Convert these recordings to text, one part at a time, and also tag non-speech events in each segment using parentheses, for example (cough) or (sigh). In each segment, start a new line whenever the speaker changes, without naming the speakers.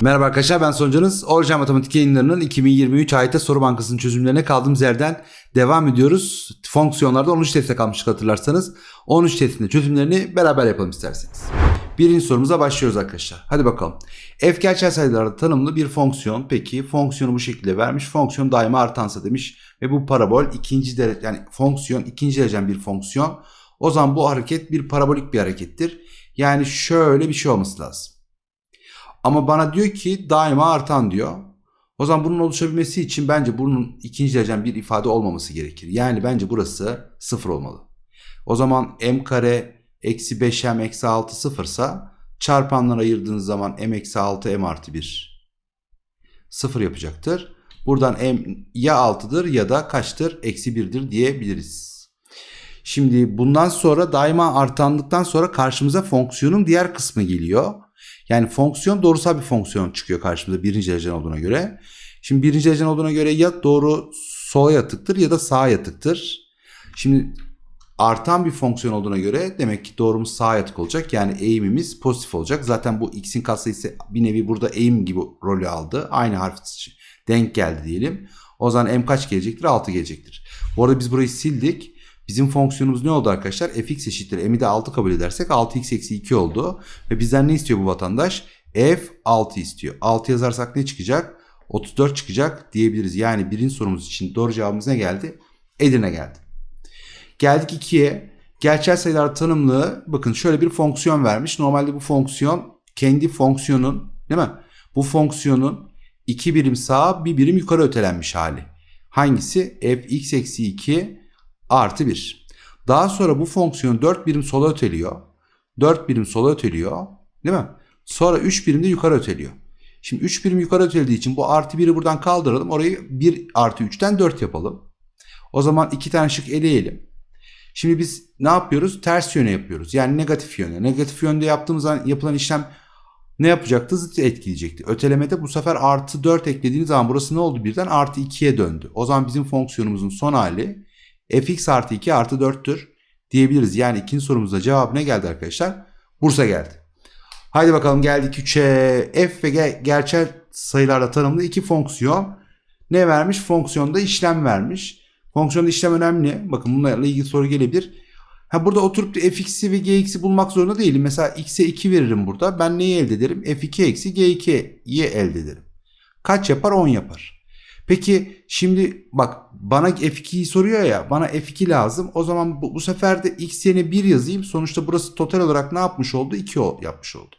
Merhaba arkadaşlar ben Sonucanız. Orijinal Matematik yayınlarının 2023 AYT Soru Bankası'nın çözümlerine kaldığımız yerden devam ediyoruz. Fonksiyonlarda 13 teste kalmıştık hatırlarsanız. 13 testinde çözümlerini beraber yapalım isterseniz. Birinci sorumuza başlıyoruz arkadaşlar. Hadi bakalım. F gerçel sayılarda tanımlı bir fonksiyon. Peki fonksiyonu bu şekilde vermiş. Fonksiyon daima artansa demiş. Ve bu parabol ikinci derece yani fonksiyon ikinci derecen bir fonksiyon. O zaman bu hareket bir parabolik bir harekettir. Yani şöyle bir şey olması lazım. Ama bana diyor ki daima artan diyor. O zaman bunun oluşabilmesi için bence bunun ikinci derecen bir ifade olmaması gerekir. Yani bence burası sıfır olmalı. O zaman m kare eksi 5m eksi 6 sıfırsa çarpanlara ayırdığınız zaman m eksi 6 m artı 1 sıfır yapacaktır. Buradan m ya 6'dır ya da kaçtır? Eksi 1'dir diyebiliriz. Şimdi bundan sonra daima artandıktan sonra karşımıza fonksiyonun diğer kısmı geliyor. Yani fonksiyon doğrusal bir fonksiyon çıkıyor karşımıza birinci derecen olduğuna göre. Şimdi birinci derecen olduğuna göre ya doğru sola yatıktır ya da sağa yatıktır. Şimdi artan bir fonksiyon olduğuna göre demek ki doğrumuz sağa yatık olacak. Yani eğimimiz pozitif olacak. Zaten bu x'in katsayısı bir nevi burada eğim gibi rolü aldı. Aynı harf denk geldi diyelim. O zaman m kaç gelecektir? 6 gelecektir. Bu arada biz burayı sildik. Bizim fonksiyonumuz ne oldu arkadaşlar? fx eşittir m'i de 6 kabul edersek 6x eksi 2 oldu. Ve bizden ne istiyor bu vatandaş? f 6 istiyor. 6 yazarsak ne çıkacak? 34 çıkacak diyebiliriz. Yani birinci sorumuz için doğru cevabımız ne geldi? Edirne geldi. Geldik 2'ye. Gerçel sayılar tanımlı. Bakın şöyle bir fonksiyon vermiş. Normalde bu fonksiyon kendi fonksiyonun değil mi? Bu fonksiyonun 2 birim sağa bir birim yukarı ötelenmiş hali. Hangisi? fx eksi 2 artı 1. Daha sonra bu fonksiyon 4 birim sola öteliyor. 4 birim sola öteliyor. Değil mi? Sonra 3 birim de yukarı öteliyor. Şimdi 3 birim yukarı ötelediği için bu artı 1'i buradan kaldıralım. Orayı 1 artı 3'ten 4 yapalım. O zaman 2 tane şık eleyelim. Şimdi biz ne yapıyoruz? Ters yöne yapıyoruz. Yani negatif yöne. Negatif yönde yaptığımız zaman yapılan işlem ne yapacaktı? Zıt etkileyecekti. Ötelemede bu sefer artı 4 eklediğiniz zaman burası ne oldu birden? Artı 2'ye döndü. O zaman bizim fonksiyonumuzun son hali fx artı 2 artı 4'tür diyebiliriz. Yani ikinci sorumuzda cevap ne geldi arkadaşlar? Bursa geldi. Haydi bakalım geldik 3'e. f ve ge- gerçel sayılarla tanımlı iki fonksiyon. Ne vermiş? Fonksiyonda işlem vermiş. Fonksiyonda işlem önemli. Bakın bunlarla ilgili soru gelebilir. Ha burada oturup da fx'i ve gx'i bulmak zorunda değilim. Mesela x'e 2 veririm burada. Ben neyi elde ederim? f2 eksi g2'yi elde ederim. Kaç yapar? 10 yapar. Peki şimdi bak bana F2'yi soruyor ya bana F2 lazım. O zaman bu, bu sefer de x yerine 1 yazayım. Sonuçta burası total olarak ne yapmış oldu? 2 yapmış oldu.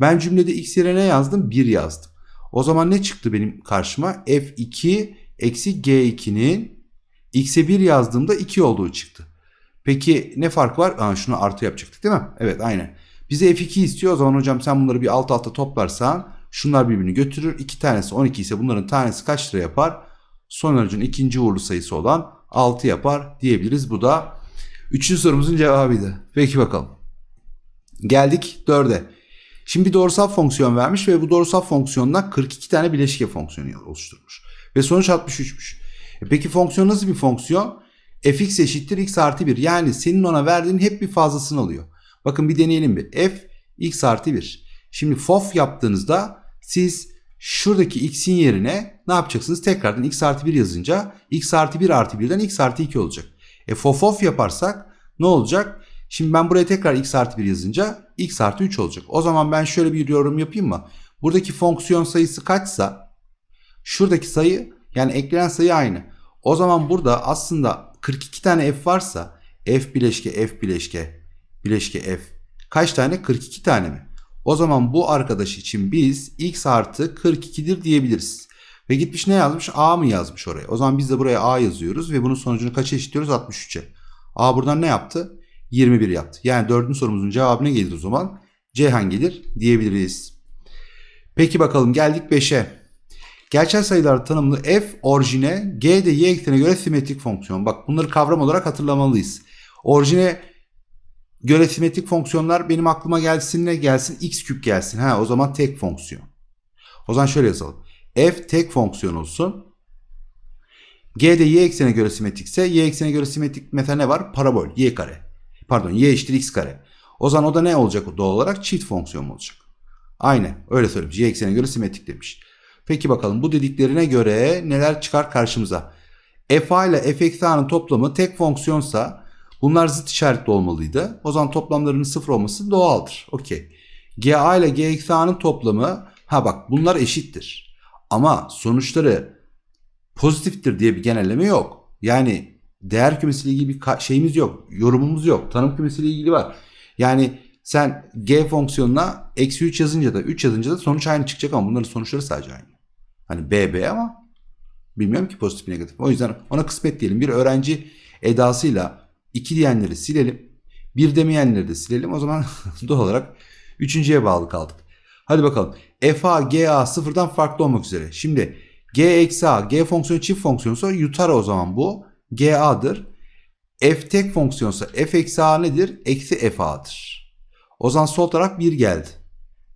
Ben cümlede x yerine ne yazdım? 1 yazdım. O zaman ne çıktı benim karşıma? F2 eksi G2'nin x'e 1 yazdığımda 2 olduğu çıktı. Peki ne fark var? Aa, şunu artı yapacaktık değil mi? Evet aynen. Bize F2 istiyor. O zaman hocam sen bunları bir alt alta toplarsan Şunlar birbirini götürür. İki tanesi 12 ise bunların tanesi kaç lira yapar? Sonucun ikinci uğurlu sayısı olan 6 yapar diyebiliriz. Bu da üçüncü sorumuzun cevabıydı. Peki bakalım. Geldik 4'e. Şimdi bir doğrusal fonksiyon vermiş ve bu doğrusal fonksiyondan 42 tane bileşke fonksiyonu oluşturmuş. Ve sonuç 63'müş. E peki fonksiyon nasıl bir fonksiyon? fx eşittir x artı 1. Yani senin ona verdiğin hep bir fazlasını alıyor. Bakın bir deneyelim bir. f x artı 1. Şimdi fof yaptığınızda siz şuradaki x'in yerine ne yapacaksınız? Tekrardan x artı 1 yazınca x artı 1 artı 1'den x artı 2 olacak. E fof of yaparsak ne olacak? Şimdi ben buraya tekrar x artı 1 yazınca x artı 3 olacak. O zaman ben şöyle bir yorum yapayım mı? Buradaki fonksiyon sayısı kaçsa şuradaki sayı yani eklenen sayı aynı. O zaman burada aslında 42 tane f varsa f bileşke f bileşke bileşke f kaç tane? 42 tane mi? O zaman bu arkadaş için biz x artı 42'dir diyebiliriz. Ve gitmiş ne yazmış? A mı yazmış oraya? O zaman biz de buraya A yazıyoruz ve bunun sonucunu kaça eşitliyoruz? 63'e. A buradan ne yaptı? 21 yaptı. Yani dördüncü sorumuzun cevabı ne gelir o zaman? Ceyhan gelir diyebiliriz. Peki bakalım geldik 5'e. Gerçel sayılar tanımlı f orijine g de y eksenine göre simetrik fonksiyon. Bak bunları kavram olarak hatırlamalıyız. Orijine göre simetrik fonksiyonlar benim aklıma gelsin ne gelsin? x küp gelsin. Ha o zaman tek fonksiyon. O zaman şöyle yazalım. f tek fonksiyon olsun. g de y eksenine göre simetrikse y eksenine göre simetrik mesela ne var? Parabol y kare. Pardon y eşittir x kare. O zaman o da ne olacak doğal olarak? Çift fonksiyon olacak. Aynı öyle söylemiş. Y eksenine göre simetrik demiş. Peki bakalım bu dediklerine göre neler çıkar karşımıza? f ile f eksi a'nın toplamı tek fonksiyonsa bunlar zıt işaretli olmalıydı. O zaman toplamlarının sıfır olması doğaldır. Okey. ga ile g eksi toplamı ha bak bunlar eşittir. Ama sonuçları pozitiftir diye bir genelleme yok. Yani değer kümesiyle ilgili bir şeyimiz yok. Yorumumuz yok. Tanım kümesiyle ilgili var. Yani sen g fonksiyonuna eksi 3 yazınca da 3 yazınca da sonuç aynı çıkacak ama bunların sonuçları sadece aynı. Hani b b ama bilmiyorum ki pozitif negatif. O yüzden ona kısmet diyelim. Bir öğrenci edasıyla iki diyenleri silelim. Bir demeyenleri de silelim. O zaman (laughs) doğal olarak üçüncüye bağlı kaldık. Hadi bakalım. f a g a sıfırdan farklı olmak üzere. Şimdi g eksi a g fonksiyonu çift fonksiyonsa yutar o zaman bu. g a'dır. f tek fonksiyonsa f eksi a nedir? Eksi f a'dır. O zaman sol taraf 1 geldi.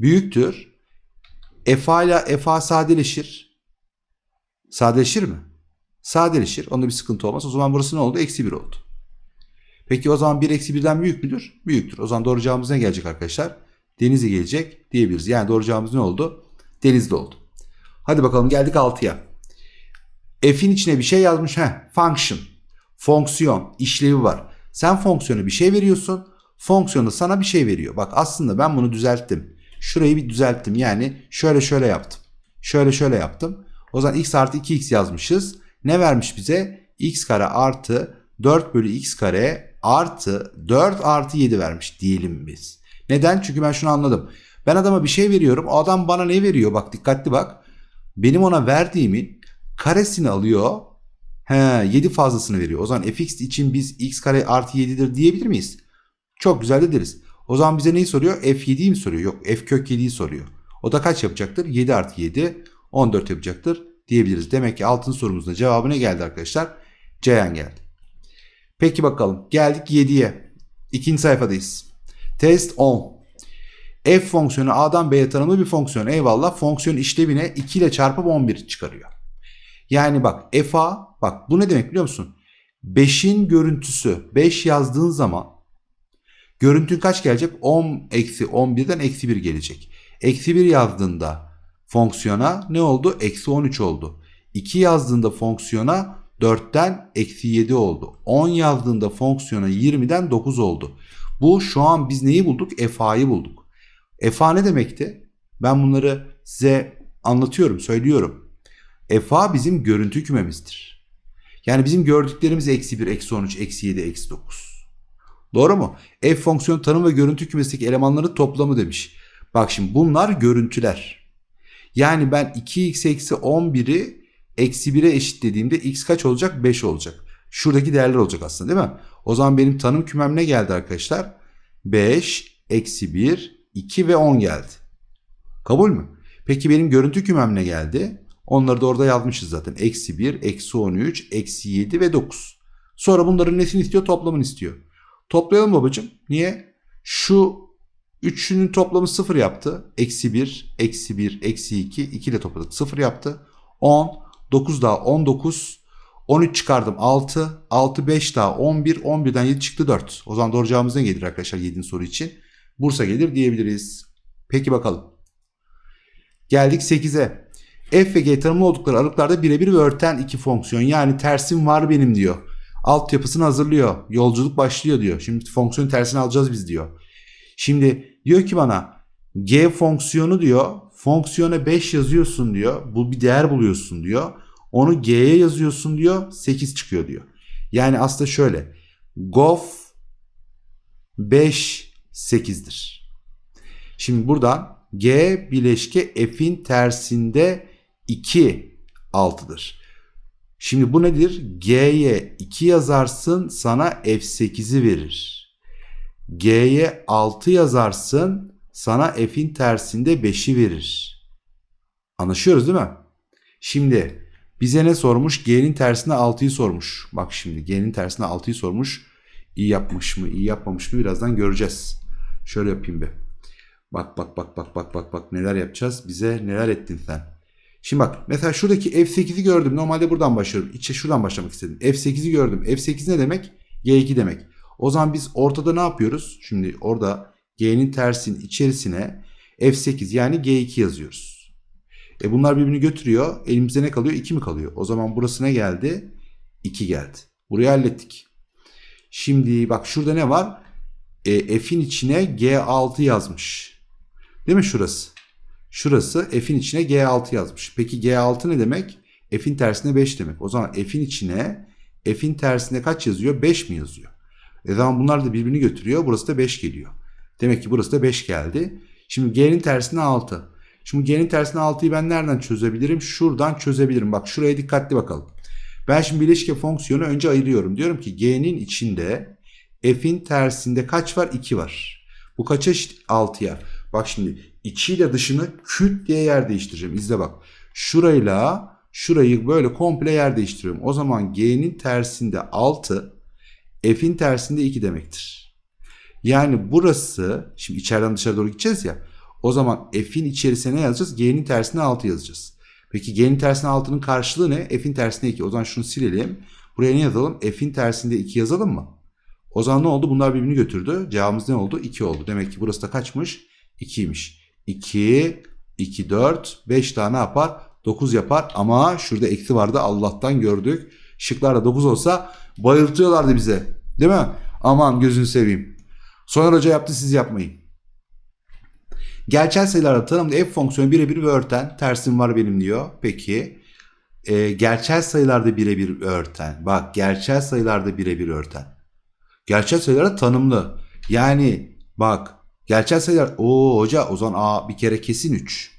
Büyüktür. f a ile f a sadeleşir. Sadeleşir mi? Sadeleşir. Onda bir sıkıntı olmaz. O zaman burası ne oldu? Eksi 1 oldu. Peki o zaman 1 eksi 1'den büyük müdür? Büyüktür. O zaman doğru cevabımız ne gelecek arkadaşlar? Denizli gelecek diyebiliriz. Yani doğru cevabımız ne oldu? Denizli oldu. Hadi bakalım geldik 6'ya. F'in içine bir şey yazmış. Heh, function. Fonksiyon. işlevi var. Sen fonksiyona bir şey veriyorsun. Fonksiyonu sana bir şey veriyor. Bak aslında ben bunu düzelttim. Şurayı bir düzelttim. Yani şöyle şöyle yaptım. Şöyle şöyle yaptım. O zaman x artı 2x yazmışız. Ne vermiş bize? x kare artı 4 bölü x kare artı 4 artı 7 vermiş diyelim biz. Neden? Çünkü ben şunu anladım. Ben adama bir şey veriyorum. O adam bana ne veriyor? Bak dikkatli bak. Benim ona verdiğimin karesini alıyor. He 7 fazlasını veriyor. O zaman fx için biz x kare artı 7'dir diyebilir miyiz? Çok güzel de deriz. O zaman bize neyi soruyor? f7'yi mi soruyor? Yok f kök 7'yi soruyor. O da kaç yapacaktır? 7 artı 7 14 yapacaktır diyebiliriz. Demek ki altın sorumuzda cevabı ne geldi arkadaşlar? Ceyhan geldi. Peki bakalım geldik 7'ye. İkinci sayfadayız. Test 10. F fonksiyonu A'dan B'ye tanımlı bir fonksiyon. Eyvallah fonksiyon işlevine 2 ile çarpıp 11 çıkarıyor. Yani bak FA bak bu ne demek biliyor musun? 5'in görüntüsü 5 yazdığın zaman görüntün kaç gelecek? 10 eksi 11'den eksi 1 gelecek. Eksi 1 yazdığında fonksiyona ne oldu? Eksi 13 oldu. 2 yazdığında fonksiyona 4'ten eksi 7 oldu. 10 yazdığında fonksiyona 20'den 9 oldu. Bu şu an biz neyi bulduk? FA'yı bulduk. FA ne demekti? Ben bunları size anlatıyorum, söylüyorum. FA bizim görüntü kümemizdir. Yani bizim gördüklerimiz eksi 1, eksi 13, eksi 7, eksi 9. Doğru mu? F fonksiyon tanım ve görüntü kümesindeki elemanların toplamı demiş. Bak şimdi bunlar görüntüler. Yani ben 2x eksi 11'i eksi 1'e eşitlediğimde x kaç olacak? 5 olacak. Şuradaki değerler olacak aslında değil mi? O zaman benim tanım kümem ne geldi arkadaşlar? 5, eksi 1, 2 ve 10 geldi. Kabul mü? Peki benim görüntü kümem ne geldi? Onları da orada yazmışız zaten. Eksi 1, eksi 13, eksi 7 ve 9. Sonra bunların nesini istiyor? Toplamını istiyor. Toplayalım babacığım. Niye? Şu üçünün toplamı 0 yaptı. Eksi 1, eksi 1, eksi 2. 2 ile topladık. 0 yaptı. 10, 9 daha 19. 13 çıkardım 6. 6 5 daha 11. 11'den 7 çıktı 4. O zaman doğru cevabımız ne gelir arkadaşlar 7. soru için? Bursa gelir diyebiliriz. Peki bakalım. Geldik 8'e. F ve G tanımlı oldukları aralıklarda birebir ve örten iki fonksiyon. Yani tersim var benim diyor. Altyapısını hazırlıyor. Yolculuk başlıyor diyor. Şimdi fonksiyonun tersini alacağız biz diyor. Şimdi diyor ki bana G fonksiyonu diyor. Fonksiyona 5 yazıyorsun diyor. Bu bir değer buluyorsun diyor. Onu G'ye yazıyorsun diyor. 8 çıkıyor diyor. Yani aslında şöyle. Gof 5 8'dir. Şimdi buradan G bileşke F'in tersinde 2 6'dır. Şimdi bu nedir? G'ye 2 yazarsın sana F8'i verir. G'ye 6 yazarsın sana F'in tersinde 5'i verir. Anlaşıyoruz değil mi? Şimdi bize ne sormuş? G'nin tersine 6'yı sormuş. Bak şimdi G'nin tersine 6'yı sormuş. İyi yapmış mı, iyi yapmamış mı birazdan göreceğiz. Şöyle yapayım bir. Bak bak bak bak bak bak bak neler yapacağız. Bize neler ettin sen. Şimdi bak mesela şuradaki F8'i gördüm. Normalde buradan başlıyorum. İçe şuradan başlamak istedim. F8'i gördüm. F8 ne demek? G2 demek. O zaman biz ortada ne yapıyoruz? Şimdi orada G'nin tersinin içerisine F8 yani G2 yazıyoruz. E bunlar birbirini götürüyor. Elimizde ne kalıyor? 2 mi kalıyor? O zaman burası ne geldi? 2 geldi. Burayı hallettik. Şimdi bak şurada ne var? E, F'in içine G6 yazmış. Değil mi şurası? Şurası F'in içine G6 yazmış. Peki G6 ne demek? F'in tersine 5 demek. O zaman F'in içine F'in tersine kaç yazıyor? 5 mi yazıyor? E zaman bunlar da birbirini götürüyor. Burası da 5 geliyor. Demek ki burası da 5 geldi. Şimdi G'nin tersine 6. Şimdi G'nin tersine 6'yı ben nereden çözebilirim? Şuradan çözebilirim. Bak şuraya dikkatli bakalım. Ben şimdi bileşke fonksiyonu önce ayırıyorum. Diyorum ki G'nin içinde F'in tersinde kaç var? 2 var. Bu kaça eşit? 6'ya. Bak şimdi içiyle dışını küt diye yer değiştireceğim. İzle bak. Şurayla şurayı böyle komple yer değiştiriyorum. O zaman G'nin tersinde 6, F'in tersinde 2 demektir. Yani burası, şimdi içeriden dışarı doğru gideceğiz ya. O zaman F'in içerisine ne yazacağız? G'nin tersine 6 yazacağız. Peki G'nin tersine 6'nın karşılığı ne? F'in tersine 2. O zaman şunu silelim. Buraya ne yazalım? F'in tersinde 2 yazalım mı? O zaman ne oldu? Bunlar birbirini götürdü. Cevabımız ne oldu? 2 oldu. Demek ki burası da kaçmış? 2'ymiş. 2, 2, 4, 5 tane yapar? 9 yapar. Ama şurada eksi vardı. Allah'tan gördük. Şıklarda 9 olsa bayıltıyorlardı bize. Değil mi? Aman gözünü seveyim. Soner Hoca yaptı siz yapmayın. Gerçel sayılarda tanımda f fonksiyonu birebir örten. Tersim var benim diyor. Peki. E, gerçel sayılarda birebir örten. Bak gerçel sayılarda birebir örten. Gerçel sayılarda tanımlı. Yani bak gerçel sayılar o hoca o zaman a bir kere kesin 3.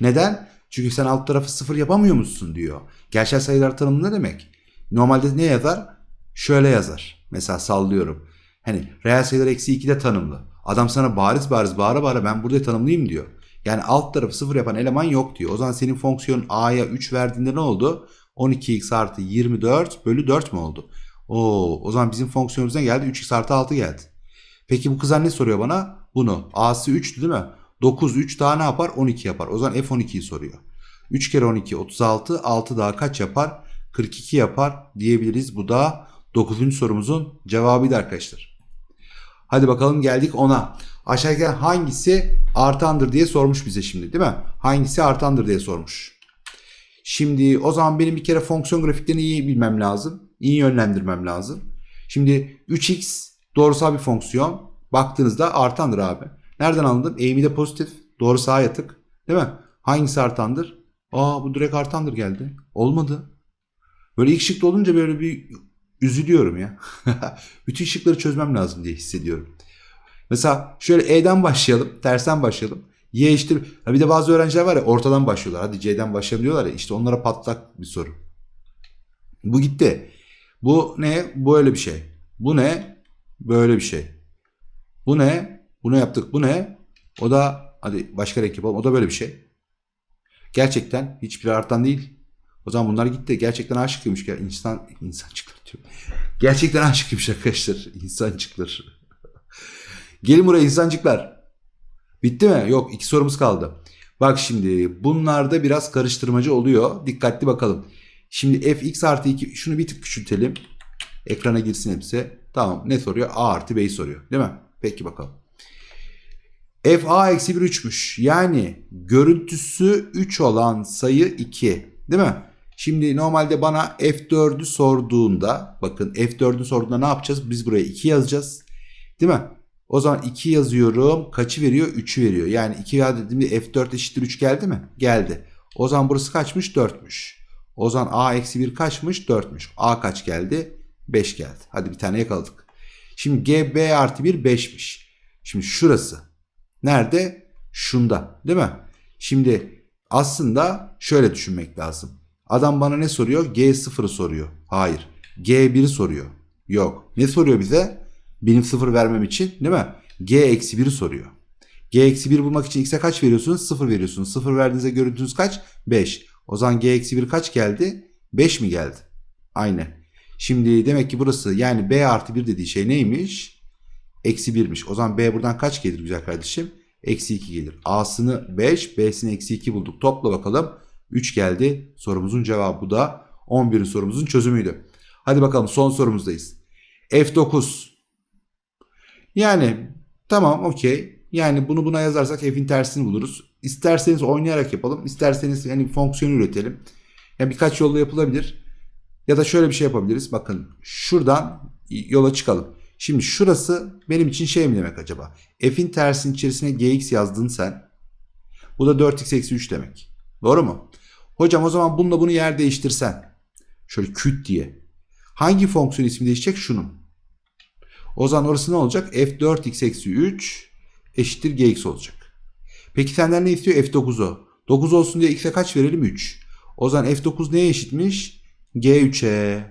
Neden? Çünkü sen alt tarafı 0 yapamıyor musun diyor. Gerçel sayılar tanımlı ne demek? Normalde ne yazar? Şöyle yazar. Mesela sallıyorum. Hani reel sayılar eksi 2 de tanımlı. Adam sana bariz bariz bağıra bağıra ben burada tanımlıyım diyor. Yani alt tarafı 0 yapan eleman yok diyor. O zaman senin fonksiyon a'ya 3 verdiğinde ne oldu? 12x artı 24 bölü 4 mü oldu? Oo, o zaman bizim fonksiyonumuz ne geldi? 3x artı 6 geldi. Peki bu kızar ne soruyor bana? Bunu. A'sı 3'tü değil mi? 9 3 daha ne yapar? 12 yapar. O zaman F12'yi soruyor. 3 kere 12 36. 6 daha kaç yapar? 42 yapar diyebiliriz. Bu da 9. sorumuzun cevabıydı arkadaşlar. Hadi bakalım geldik ona. Aşağıdaki hangisi artandır diye sormuş bize şimdi değil mi? Hangisi artandır diye sormuş. Şimdi o zaman benim bir kere fonksiyon grafiklerini iyi bilmem lazım. İyi yönlendirmem lazım. Şimdi 3x doğrusal bir fonksiyon. Baktığınızda artandır abi. Nereden anladım? Eğimi de pozitif. Doğru sağa yatık. Değil mi? Hangisi artandır? Aa bu direkt artandır geldi. Olmadı. Böyle ilk şıkta olunca böyle bir üzülüyorum ya. (laughs) Bütün şıkları çözmem lazım diye hissediyorum. Mesela şöyle E'den başlayalım. Tersten başlayalım. Y. Ha bir de bazı öğrenciler var ya ortadan başlıyorlar. Hadi C'den başlayalım diyorlar ya. İşte onlara patlak bir soru. Bu gitti. Bu ne? Böyle bir şey. Bu ne? Böyle bir şey. Bu ne? Bunu yaptık. Bu ne? O da hadi başka renk yapalım. O da böyle bir şey. Gerçekten hiçbir artan değil. O zaman bunlar gitti. Gerçekten aşıkıymış. Ya insan insancıklar diyor. Gerçekten aşıkıymış arkadaşlar. (laughs) İnsancıklar. Gelin buraya insancıklar. Bitti mi? Yok iki sorumuz kaldı. Bak şimdi bunlarda biraz karıştırmacı oluyor. Dikkatli bakalım. Şimdi fx artı 2 şunu bir tık küçültelim. Ekrana girsin hepsi. Tamam ne soruyor? a artı b'yi soruyor. Değil mi? Peki bakalım. f a eksi 1 3'müş. Yani görüntüsü 3 olan sayı 2. Değil mi? Şimdi normalde bana F4'ü sorduğunda bakın F4'ü sorduğunda ne yapacağız? Biz buraya 2 yazacağız. Değil mi? O zaman 2 yazıyorum. Kaçı veriyor? 3'ü veriyor. Yani 2 dediğimde F4 eşittir 3 geldi mi? Geldi. O zaman burası kaçmış? 4'müş. O zaman A eksi 1 kaçmış? 4'müş. A kaç geldi? 5 geldi. Hadi bir tane yakaladık. Şimdi G, B artı 1 5'miş. Şimdi şurası. Nerede? Şunda. Değil mi? Şimdi aslında şöyle düşünmek lazım. Adam bana ne soruyor? G0'ı soruyor. Hayır. G1'i soruyor. Yok. Ne soruyor bize? Benim 0 vermem için değil mi? G eksi 1'i soruyor. G eksi 1 bulmak için x'e kaç veriyorsunuz? 0 veriyorsunuz. 0 verdiğinizde görüntünüz kaç? 5. O zaman G eksi 1 kaç geldi? 5 mi geldi? Aynı. Şimdi demek ki burası yani B artı 1 dediği şey neymiş? Eksi 1'miş. O zaman B buradan kaç gelir güzel kardeşim? Eksi 2 gelir. A'sını 5, B'sini eksi 2 bulduk. Topla bakalım. 3 geldi. Sorumuzun cevabı da 11. sorumuzun çözümüydü. Hadi bakalım son sorumuzdayız. F9. Yani tamam okey. Yani bunu buna yazarsak f'in tersini buluruz. İsterseniz oynayarak yapalım. isterseniz yani fonksiyon üretelim. Yani birkaç yolla yapılabilir. Ya da şöyle bir şey yapabiliriz. Bakın şuradan yola çıkalım. Şimdi şurası benim için şey mi demek acaba? F'in tersinin içerisine gx yazdın sen. Bu da 4x eksi 3 demek. Doğru mu? Hocam o zaman bununla bunu yer değiştirsen. Şöyle küt diye. Hangi fonksiyon ismi değişecek? Şunun. O zaman orası ne olacak? f4x eksi 3 eşittir gx olacak. Peki senden ne istiyor? f9'u. 9 olsun diye x'e kaç verelim? 3. O zaman f9 neye eşitmiş? g3'e.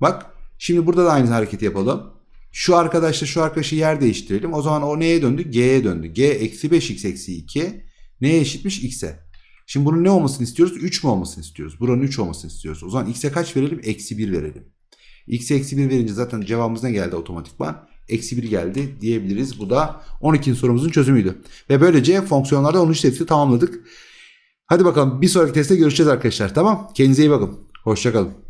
Bak şimdi burada da aynı hareketi yapalım. Şu arkadaşla şu arkadaşı yer değiştirelim. O zaman o neye döndü? G'ye döndü. G eksi 5x eksi 2 neye eşitmiş? X'e. Şimdi bunun ne olmasını istiyoruz? 3 mü olmasını istiyoruz? Buranın 3 olmasını istiyoruz. O zaman X'e kaç verelim? Eksi 1 verelim. X'e eksi 1 verince zaten cevabımız ne geldi otomatikman? Eksi 1 geldi diyebiliriz. Bu da 12. sorumuzun çözümüydü. Ve böylece fonksiyonlarda 13 testi tamamladık. Hadi bakalım bir sonraki testte görüşeceğiz arkadaşlar. Tamam. Kendinize iyi bakın. Hoşçakalın.